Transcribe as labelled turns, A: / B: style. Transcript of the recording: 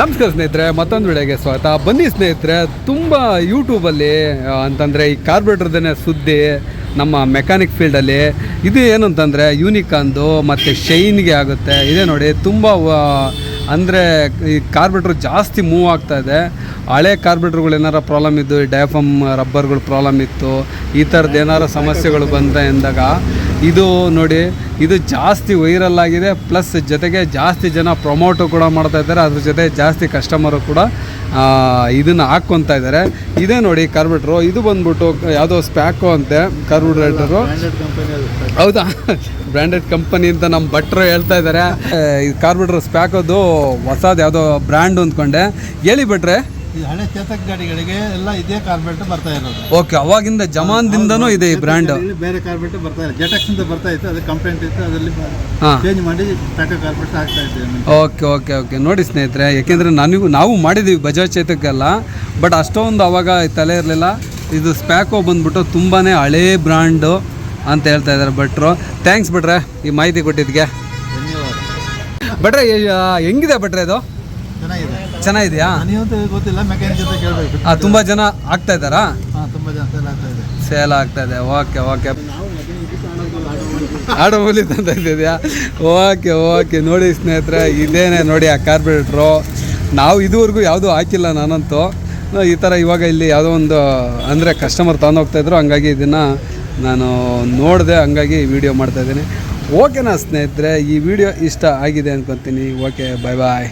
A: ನಮಸ್ಕಾರ ಸ್ನೇಹಿತರೆ, ಮತ್ತೊಂದು ವಿಡಿಯೋಗೆ ಸ್ವಾಗತ. ಬನ್ನಿ ಸ್ನೇಹಿತರೆ, ತುಂಬ ಯೂಟ್ಯೂಬಲ್ಲಿ ಅಂತಂದರೆ ಈ ಕಾರ್ಬೊರೇಟರ್ದೇ ಸುದ್ದಿ, ನಮ್ಮ ಮೆಕ್ಯಾನಿಕ್ ಫೀಲ್ಡಲ್ಲಿ. ಇದು ಏನು ಅಂತಂದರೆ ಯೂನಿಕಾನ್ದು ಮತ್ತು ಶೈನ್ಗೆ ಆಗುತ್ತೆ. ಇದೇ ನೋಡಿ, ತುಂಬ ಅಂದರೆ ಈ ಕಾರ್ಬೆಟ್ರ್ ಜಾಸ್ತಿ ಮೂವ್ ಆಗ್ತಾ ಇದೆ. ಹಳೆ ಕಾರ್ಬೊರೇಟ್ರ್ಗಳು ಏನಾರ ಪ್ರಾಬ್ಲಮ್ ಇದ್ದು ಡಯಾಫಮ್ ರಬ್ಬರ್ಗಳು ಪ್ರಾಬ್ಲಮ್ ಇತ್ತು, ಈ ಥರದ್ದು ಏನಾರ ಸಮಸ್ಯೆಗಳು ಬಂದರೆ ಎಂದಾಗ ಇದು ನೋಡಿ ಇದು ಜಾಸ್ತಿ ವೈರಲ್ ಆಗಿದೆ ಪ್ಲಸ್ ಜೊತೆಗೆ ಜಾಸ್ತಿ ಜನ ಪ್ರಮೋಟು ಕೂಡ ಮಾಡ್ತಾ ಇದ್ದಾರೆ ಅದ್ರ ಜೊತೆ ಜಾಸ್ತಿ ಕಸ್ಟಮರು ಕೂಡ ಇದನ್ನು ಹಾಕ್ಕೊತಾ ಇದ್ದಾರೆ. ಇದೇ ನೋಡಿ ಕರ್ಬಿಟ್ರು ಇದು ಬಂದ್ಬಿಟ್ಟು ಯಾವುದೋ ಸ್ಪ್ಯಾಕೋ ಅಂತೆ ಕಾರ್ಬೊರೇಟರು ಹೌದಾ? ಬ್ರ್ಯಾಂಡೆಡ್ ಕಂಪನಿ ಅಂತ ನಮ್ಮ ಭಟ್ರು ಹೇಳ್ತಾ ಇದ್ದಾರೆ. ಇದು ಕಾರ್ಬಿಟ್ರು ಸ್ಪ್ಯಾಕೋದು ಹೊಸದು ಯಾವುದೋ ಬ್ರ್ಯಾಂಡು ಅಂದ್ಕೊಂಡೆ. ಹೇಳಿ ಬಿಟ್ರೆ
B: ಈ ಹಳೆ ಚೇತಕ್ ಗಾಡಿಗಳಿಗೆ ಎಲ್ಲ ಇದೇ ಕಾರ್ಬೆಟ್ ಬರ್ತಾ ಇರೋದು.
A: ಓಕೆ ಅವಾಗಿಂದ ಜಮಾನ್ದಿಂದನೂ ಇದೆ ಈ ಬ್ರ್ಯಾಂಡ್
B: ಇಲ್ಲಿ ಬೇರೆ ಕಾರ್ಬೆಟ್ ಬರ್ತಾ ಇಲ್ಲ ಜೆಟಕ್ಸ್ ಅಂತ ಬರ್ತಾ ಇತ್ತು ಅದು ಕಂಪ್ಲೇಂಟ್ ಇತ್ತು ಅದರಲ್ಲಿ
A: ಹಾಂ.
B: ಚೇಂಜ್ ಮಾಡಿ ಟಾಟಾ ಕಾರ್ಬೆಟ್ ಹಾಕ್ತಾ ಇದ್ದೇವೆ
A: ಓಕೆ ಓಕೆ ಓಕೆ ನೋಡಿ ಸ್ನೇಹಿತರೆ ಯಾಕೆಂದರೆ ನನಗೂ ನಾವು ಮಾಡಿದ್ದೀವಿ ಬಜಾಜ್ ಚೇತಕ್ಕೆಲ್ಲ ಬಟ್ ಅಷ್ಟೊಂದು ಅವಾಗ ತಲೆ ಇರಲಿಲ್ಲ. ಇದು ಸ್ಪ್ಯಾಕೋ ಬಂದ್ಬಿಟ್ಟು ತುಂಬಾ ಹಳೇ ಬ್ರ್ಯಾಂಡು ಅಂತ ಹೇಳ್ತಾ ಇದ್ದಾರೆ ಭಟ್ರು. ಥ್ಯಾಂಕ್ಸ್ ಬಿಟ್ರೆ ಈ ಮಾಹಿತಿ ಕೊಟ್ಟಿದ್ದಕ್ಕೆ.
B: ಧನ್ಯವಾದ.
A: ಭಟ್ರೆ ಹೆಂಗಿದೆ ಭಟ್ರೆ ಇದು? ಚೆನ್ನಾಗಿದೆಯಾ?
B: ನೀವಂತೂ ಗೊತ್ತಿಲ್ಲ ಮೆಕ್ಯಾನಿಕ್ ಜೊತೆ ಕೇಳಬೇಕು.
A: ಹಾಂ ತುಂಬ ಜನ ಆಗ್ತಾ ಇದ್ದಾರಾ?
B: ಹಾಂ ತುಂಬ ಜನ ಸೇಲ್ ಆಗ್ತಾ ಇದೆ.
A: ಸೇಲ್ ಆಗ್ತಾ ಇದೆ. ಓಕೆ ಓಕೆ ಆಡೋ ಮೂಲಿ ತಂತ ಇದೆಯಾ ಓಕೆ ಓಕೆ ನೋಡಿ ಸ್ನೇಹಿತರೆ ಇದೇನೆ ನೋಡಿ ಆ ಕಾರ್ಪೊರೇಟ್ರು ನಾವು ಇದುವರೆಗೂ ಯಾವುದೂ ಹಾಕಿಲ್ಲ ನಾನಂತೂ. ಈ ಥರ ಇವಾಗ ಇಲ್ಲಿ ಯಾವುದೋ ಒಂದು ಅಂದರೆ ಕಸ್ಟಮರ್ ಹೋಗ್ತಾಯಿದ್ರು ಹಂಗಾಗಿ ಇದನ್ನು ನಾನು ನೋಡಿದೆ ಹಂಗಾಗಿ ವಿಡಿಯೋ ಮಾಡ್ತಾಯಿದ್ದೀನಿ ಓಕೆನಾ ಸ್ನೇಹಿತರೆ ಈ ವಿಡಿಯೋ ಇಷ್ಟ ಆಗಿದೆ ಅಂದ್ಕೊತೀನಿ ಓಕೆ ಬಾಯ್ ಬಾಯ್